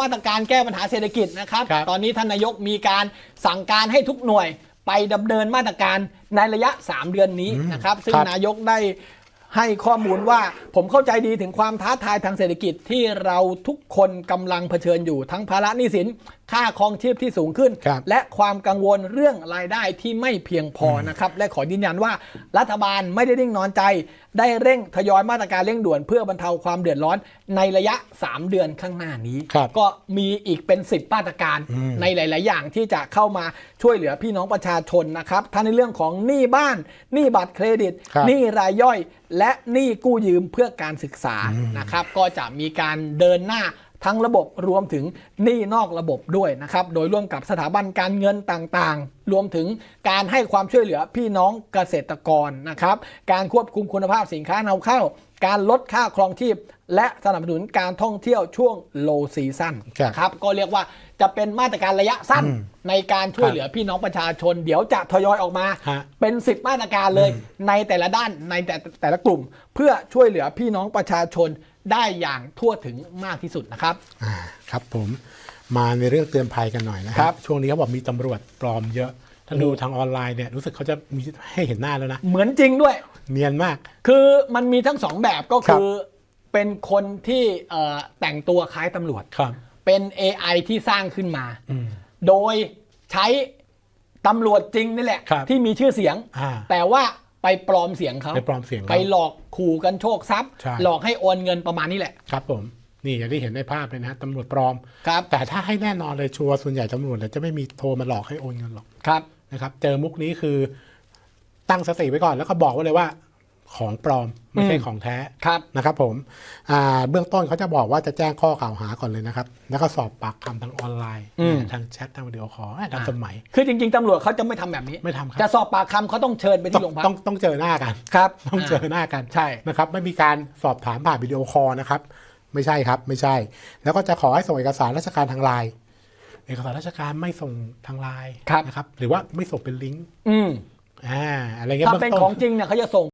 มาตรการแก้ปัญหาเศรษฐกิจนะครับครับ ตอนนี้ท่านนายกมีการสั่งการให้ทุกหน่วยไปดำเนินมาตรการในระยะ 3 เดือนนี้นะครับ ซึ่งครับนายกได้ ให้ข้อมูลว่าผมเข้าใจดีถึงความท้าทายทางเศรษฐกิจที่เราทุกคนกำลังเผชิญอยู่ทั้งภาระหนี้สิน ค่าครองชีพที่สูงขึ้นครับและความกังวลเรื่องรายได้ที่ไม่เพียงพอนะครับ และขอยืนยันว่ารัฐบาลไม่ได้นิ่งนอนใจ ได้เร่งทยอยมาตรการเร่งด่วนเพื่อบรรเทาความเดือดร้อนในระยะ 3 เดือนข้างหน้านี้ครับก็มีอีกเป็น 10มาตรการอืมในหลาย ๆ อย่างที่จะเข้ามาช่วยเหลือพี่น้องประชาชนนะครับทั้งในเรื่องของหนี้บ้านหนี้บัตรเครดิตครับหนี้รายย่อย และหนี้กู้ยืมเพื่อการศึกษานะครับก็จะมีการเดินหน้า ทั้งระบบรวมถึงหนี้นอกระบบด้วยนะครับ โดยร่วมกับสถาบันการเงินต่างๆ รวมถึงการให้ความช่วยเหลือพี่น้องเกษตรกรนะครับ การควบคุมคุณภาพสินค้านำเข้า การลดค่าครองชีพ และสนับสนุนการท่องเที่ยวช่วง low season ครับนะครับ ก็เรียกว่าจะเป็นมาตรการระยะสั้นอืมในการช่วยเหลือพี่น้องประชาชน เดี๋ยวจะทยอยออกมาฮะเป็น10มาตรการเลยในแต่ละด้านในแต่แต่ละกลุ่ม เพื่อช่วยเหลือพี่น้องประชาชน ได้อย่างทั่วถึงมากที่สุดนะครับอ่าครับผมมาในเรื่องเตือนภัยกันหน่อยนะคครัรับบ ช่วงนี้เขาบอกมีตำรวจปลอมเยอะ ถ้าดูทางออนไลน์เนี่ยรู้สึกเขาจะมีให้เห็นหน้าแล้วนะ เหมือนจริงด้วย เนียนมาก คือมันมีทั้งสองแบบก็ครัคืบอเป็นคนที่เอ่อแต่งตัวคล้ายตำรวจ ครับ เป็น AI ที่สร้างขึ้นมา อืม โดยใช้ตำรวจจริงนี่แหละ ครับที่มีชื่อเสียง อ่า แต่ว่า ไปปลอมเสียงเขาไปปลอมเสียงเขาไปหลอกขู่กันโชคทรัพย์ ใช่ หลอกให้โอนเงินประมาณนี้แหละ ครับผมนี่อย่างที่เห็นในภาพเลยนะตำรวจปลอม ครับ แต่ถ้าให้แน่นอนเลยชัวร์ส่วนใหญ่ตำรวจเนี่ยจะไม่มีโทรมาหลอกให้โอนเงินหรอกครับ นะครับ เจอมุกนี้คือตั้งสติไว้ก่อนแล้วก็บอกไว้เลยว่า ของปลอมไม่ใช่อืมของแท้ครับนะครับผมอ่าเบื้องต้นเขาจะบอกว่าจะแจ้งข้อกล่าวหาก่อนเลยนะครับ แล้วก็สอบปากคำทางออนไลน์อืมทางแชททางวิดีโอคอลทางสมัย คือจริงๆตำรวจเขาจะไม่ทำแบบนี้ไม่ทำครับจะสอบปากคำเขาต้องเชิญไปต้อที่งโรงพักต้องต้องเจอหน้ากันครับ ต้องเจอหน้ากันใช่นะครับไม่มีการสอบถามผ่านวิดีโอคอลนะครับ ไม่ใช่ครับไม่ใช่ แล้วก็จะขอให้ส่งเอกสารราชการทางไลน์เอกสารราชการไม่ส่งทางไลน์ครับนะครับ หรือว่าไม่ส่งเป็นลิงก์อืมอ่าอะไรเงี้ยถ้าบื้เป็นต้ของจริงเนี่ยเขาจะส่ง